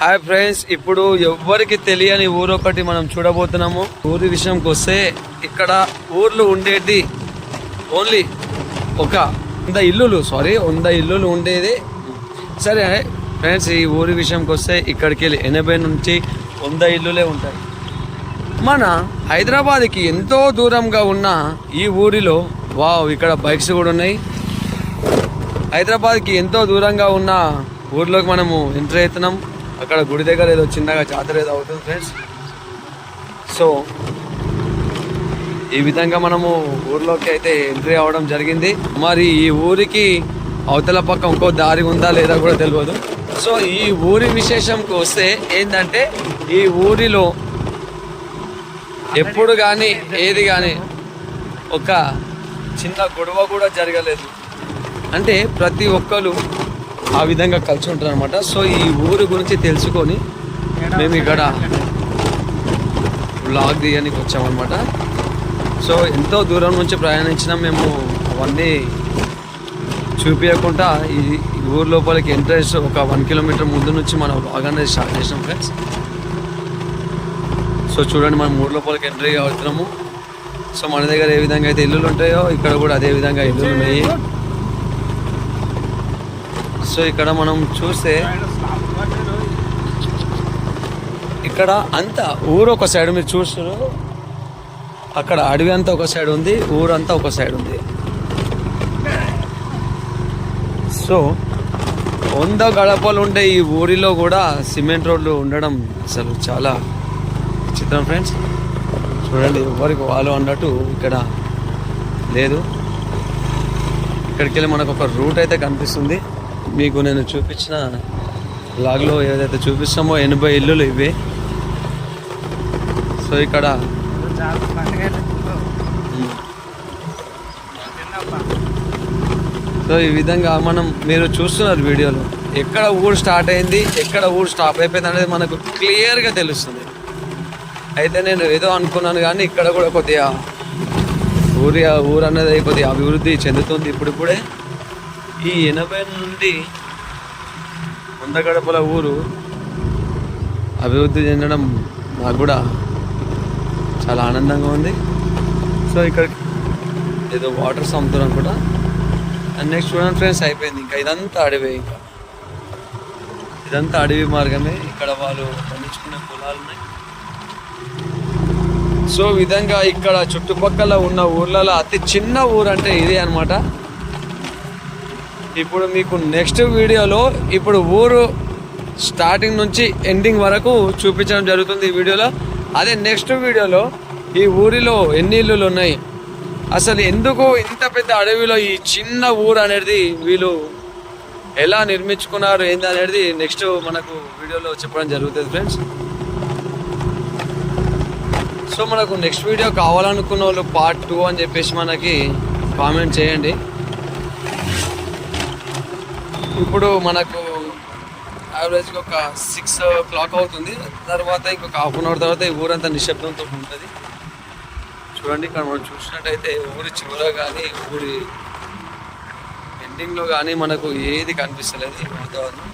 Hi friends ఇప్పుడు ఎవ్వరికి తెలియని ఊరు ఒకటి మనం చూడబోతున్నాము. ఊరి విషయంకి వస్తే ఇక్కడ ఊర్లు ఉండేది ఓన్లీ ఒక వంద ఇల్లులు సారీ వంద ఇల్లులు ఉండేది. సరే ఫ్రెండ్స్ ఈ ఊరి విషయంకి వస్తే ఇక్కడికి వెళ్ళి ఎనభై నుంచి వంద ఇల్లులే ఉంటాయి. మన హైదరాబాద్కి ఎంతో దూరంగా ఉన్న ఈ ఊరిలో వావ్ ఇక్కడ బైక్స్ కూడా ఉన్నాయి. హైదరాబాద్కి ఎంతో దూరంగా ఉన్న ఊర్లోకి మనము ఎంటర్ అవుతున్నాం. అక్కడ గుడి దగ్గర ఏదో చిన్నగా జాతర ఏదో అవుతుంది ఫ్రెండ్స్ సో ఈ విధంగా మనము ఊర్లోకి అయితే ఎంట్రీ అవ్వడం జరిగింది. మరి ఈ ఊరికి అవతల పక్క ఇంకో దారి ఉందా లేదా కూడా తెలియదు సో ఈ ఊరి విశేషంకి వస్తే ఏంటంటే ఈ ఊరిలో ఎప్పుడు కానీ ఏది కానీ ఒక చిన్న గొడవ కూడా జరగలేదు. అంటే ప్రతి ఒక్కరు ఆ విధంగా కలిసి ఉంటారు అనమాట సో ఈ ఊరి గురించి తెలుసుకొని మేము ఇక్కడ బ్లాగ్ తీయడానికి వచ్చామన్నమాట. సో ఎంతో దూరం నుంచి ప్రయాణించినా మేము అవన్నీ చూపించకుండా ఈ ఈ ఊరు లోపలికి ఎంట్రెన్స్ ఒక వన్ కిలోమీటర్ ముందు నుంచి మనం బ్లాగ్ అనేది స్టార్ట్ చేసినాం ఫ్రెండ్స్. సో చూడండి మనం ఊరు లోపలికి ఎంట్రీ అవుతున్నాము. సో మన దగ్గర ఏ విధంగా అయితే ఇల్లులు ఉంటాయో ఇక్కడ కూడా అదే విధంగా ఇల్లులు ఉన్నాయి. సో ఇక్కడ మనం చూస్తే ఇక్కడ అంతా ఊరు ఒక సైడ్ మీరు చూస్తారు అక్కడ అడవి అంతా ఒక సైడ్ ఉంది ఊరంతా ఒక సైడ్ ఉంది. సో వంద గడపలు ఉండే ఈ ఊరిలో కూడా సిమెంట్ రోడ్లు ఉండడం అసలు చాలా చిత్రం ఫ్రెండ్స్. చూడండి ఎవరికి వాళ్ళు అన్నట్టు ఇక్కడ లేదు. ఇక్కడికి వెళ్ళి మనకు ఒక రూట్ అయితే కనిపిస్తుంది. మీకు నేను చూపించిన లాగ్లో ఏదైతే చూపిస్తామో ఎనభై ఇల్లులు ఇవి. సో ఇక్కడ సో ఈ విధంగా మనం మీరు చూస్తున్నారు వీడియోలో. ఎక్కడ ఊరు స్టార్ట్ అయింది ఎక్కడ ఊరు స్టాప్ అయిపోయింది అనేది మనకు క్లియర్గా తెలుస్తుంది. అయితే నేను ఏదో అనుకున్నాను కానీ ఇక్కడ కూడా కొద్దిగా ఊరి ఊరు అనేది కొద్దిగా అభివృద్ధి చెందుతుంది ఇప్పుడిప్పుడే ఈ ఎనభై నుండి వంద గడపల ఊరు అభివృద్ధి చెందడం నాకు కూడా చాలా ఆనందంగా ఉంది. సో ఇక్కడ ఏదో వాటర్ సముద్రం కూడా. అండ్ నెక్స్ట్ చూడండి ఫ్రెండ్స్ అయిపోయింది. ఇంకా ఇదంతా అడవి. ఇంకా ఇదంతా అడవి మార్గమే. ఇక్కడ వాళ్ళు పండించుకునే పొలాలు ఉన్నాయి. సో విధంగా ఇక్కడ చుట్టుపక్కల ఉన్న ఊర్లలో అతి చిన్న ఊరు అంటే ఇదే అన్నమాట. ఇప్పుడు మీకు నెక్స్ట్ వీడియోలో ఇప్పుడు ఊరు స్టార్టింగ్ నుంచి ఎండింగ్ వరకు చూపించడం జరుగుతుంది ఈ వీడియోలో. అదే నెక్స్ట్ వీడియోలో ఈ ఊరిలో ఎన్ని ఇల్లులు ఉన్నాయి? అసలు ఎందుకు ఇంత పెద్ద అడవిలో ఈ చిన్న ఊరు అనేది వీళ్ళు ఎలా నిర్మించుకున్నారు ఏంది అనేది నెక్స్ట్ మనకు వీడియోలో చెప్పడం జరుగుతుంది ఫ్రెండ్స్ సో మనకు నెక్స్ట్ వీడియో కావాలనుకున్న వాళ్ళు పార్ట్ టూ అని చెప్పేసి మనకి కామెంట్ చేయండి. ఇప్పుడు మనకు యావరేజ్గా ఒక సిక్స్ క్లాక్ అవుతుంది. తర్వాత ఇంకొక హాఫ్ అన్ అవర్ తర్వాత ఈ ఊరంతా నిశ్శబ్దంతో ఉంటుంది. చూడండి ఇక్కడ మనం చూసినట్టయితే ఊరి చివర కానీ ఊరి ఎండింగ్లో కానీ మనకు ఏది కనిపిస్తలేదు ఈ వాతావరణం.